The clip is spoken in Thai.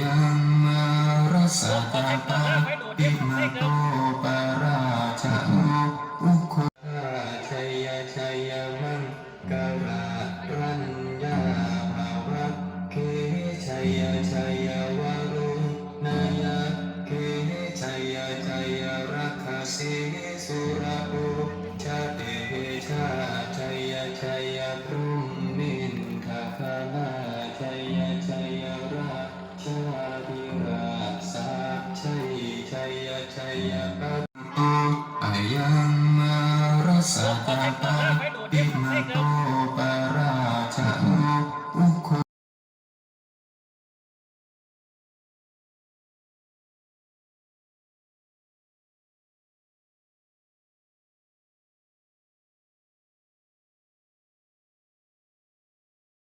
ยังมารัสตาปาปิมาโตปาราชาอุโคชัยชัยมังกรารัญญาภาวะเคชัยชัยวารุนายะเคชัยชัยรักขสิสุระโอชาเตชาชัยชัยพรุมินทคานาชัยชัย ภิราชาชัยชัยชัยกัตโตอายังมารัสตาปิา